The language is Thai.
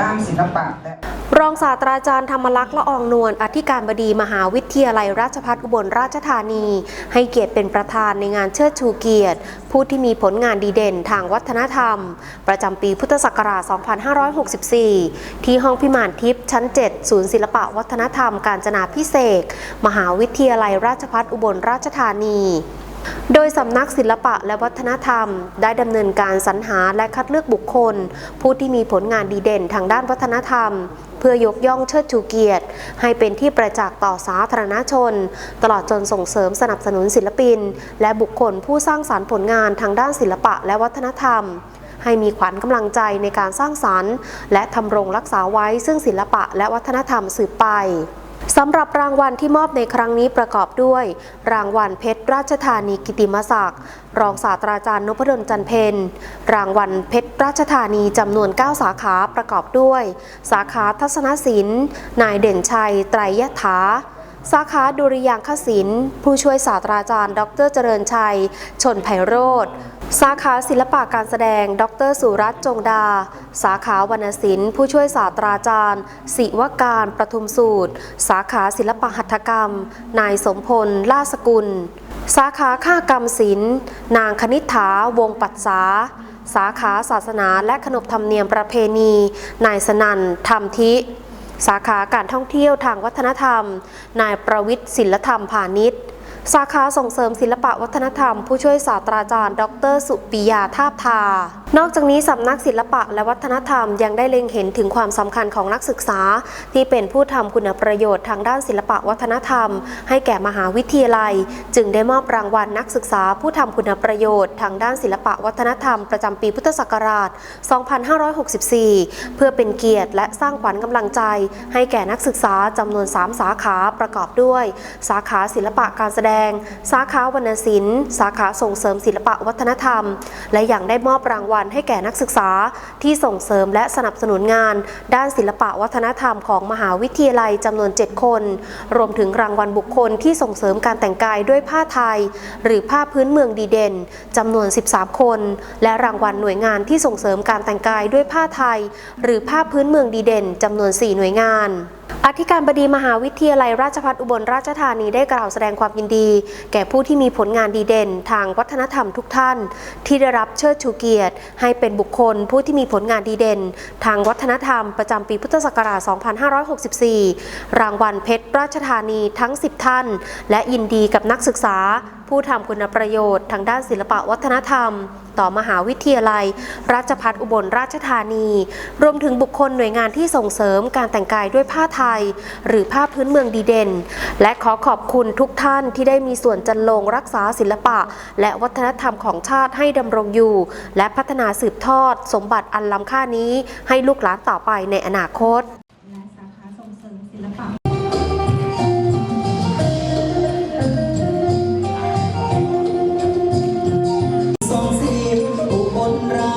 ด้านศิลปะและรองศาสตราจารย์ธรรมลักษณ์ละอองนวลอธิการบดีมหาวิทยาลัยราชภัฏอุบลราชธานี ให้เกียรติเป็นประธานในงานเชิดชูเกียรติ ผู้ที่มีผลงานดีเด่นทางวัฒนธรรม ประจำปีพุทธศักราช 2564 ที่ห้องพิมานทิพย์ชั้น 7 ศูนย์ศิลปะวัฒนธรรม การจนาพิเศษ มหาวิทยาลัยราชภัฏอุบลราชธานี โดยสำนักศิลปะและวัฒนธรรม ได้ดำเนินการสรรหาและคัดเลือกบุคคล ผู้ที่มีผลงานดีเด่นทางด้านวัฒนธรรม เพื่อยกย่องเชิดชูเกียรติ ให้เป็นที่ประจักษ์ต่อสาธารณชน ตลอดจนส่งเสริมสนับสนุนศิลปิน และบุคคลผู้สร้างสารรค์ผลงานทางด้านศิลปะและวัฒนธรรม ให้มีขวัญกำลังใจในการสร้างสรรค์ และทำรงรักษาไว้ซึ่งศิลปะและวัฒนธรรมสืบไป สำหรับรางวัลที่มอบในครั้งนี้ประกอบด้วย รางวัลเพชรราชธานีกิติมศักดิ์รองศาสตราจารย์นพดลจันเพนรางวัลเพชรราชธานีจำนวน 9 สาขาประกอบด้วย สาขาทัศนศิลป์ นายเด่นชัย ไตรยถาสาขาดุริยางคศิลป์ผู้ช่วยศาสตราจารย์ ดรเจริญชัย ชนไพโรธ สาขาศิลปะการแสดง ดรสุรัตน์จงดา สาขาวรรณศิลป์ ผู้ช่วยศาสตราจารย์ ศิวการประทุมสูตร สาขาศิลปหัตถกรรม นายสมพลล่าสกุล สาขาข้ากรรมศิลป์ นางคณิษฐาวงปัตสาสาขาศาสนาและขนบธรรมเนียมประเพณี นายสนันธรรมทิ สาขาการท่องเที่ยวทางวัฒนธรรม นายประวิทย์ศิลธรรมพาณิชย์ สาขาส่งเสริมศิลปะวัฒนธรรม ผู้ช่วยศาสตราจารย์ ดร สุปิยาทาบทา นอกจากนี้สำนักศิลปะและวัฒนธรรมยังได้เล็งเห็นถึงความสำคัญของนักศึกษา ที่เป็นผู้ทำคุณประโยชน์ทางด้านศิลปะวัฒนธรรม ให้แก่มหาวิทยาลัย จึงได้มอบรางวัลนักศึกษา ผู้ทำคุณประโยชน์ ทางด้านศิลปะวัฒนธรรม ประจำปีพุทธศักราช 2564 เพื่อเป็นเกียรติและสร้างขวัญกำลังใจ ให้แก่นักศึกษาจำนวน 3 สาขาประกอบด้วย สาขาศิลปะการแสดงสาขาวรรณศิลป์ สาขาส่งเสริมศิลปะวัฒนธรรม และยังได้มอบรางวัลให้แก่นักศึกษาที่ส่งเสริมและสนับสนุนงาน ด้านศิลปะวัฒนธรรมของมหาวิทยาลัยจำนวน 7 คน รวมถึงรางวัลบุคคลที่ส่งเสริมการแต่งกายด้วยผ้าไทย หรือผ้าพื้นเมืองดีเด่นจำนวน 13 คน และรางวัลหน่วยงานที่ส่งเสริมการแต่งกายด้วยผ้าไทย หรือผ้าพื้นเมืองดีเด่นจำนวน 4 หน่วยงาน อธิการบดีมหาวิทยาลัยราชภัฏอุบลราชธานีได้กล่าวแสดงความยินดี แก่ผู้ที่มีผลงานดีเด่น ทางวัฒนธรรมทุกท่าน ที่ได้รับเชิดชูเกียรติ ให้เป็นบุคคลผู้ที่มีผลงานดีเด่น ทางวัฒนธรรมประจำปีพุทธศักราช 2564 รางวัลเพชรราชธานีทั้ง 10 ท่าน และยินดีกับนักศึกษา ผู้ทำคุณประโยชน์ ทางด้านศิลปะวัฒนธรรม ต่อมหาวิทยาลัย ราชภัฏอุบลราชธานี รวมถึงบุคคลหน่วยงานที่ส่งเสริมการแต่งกายด้วยผ้าไทย หรือผ้าพื้นเมืองดีเด่น และขอขอบคุณทุกท่านที่ได้มีส่วนจันลงรักษาศิลปะ และวัฒนธรรมของชาติให้ดำรงอยู่ และพัฒนาสืบทอด สมบัติอันล้ำค่านี้ ให้ลูกหลานต่อไปในอนาคต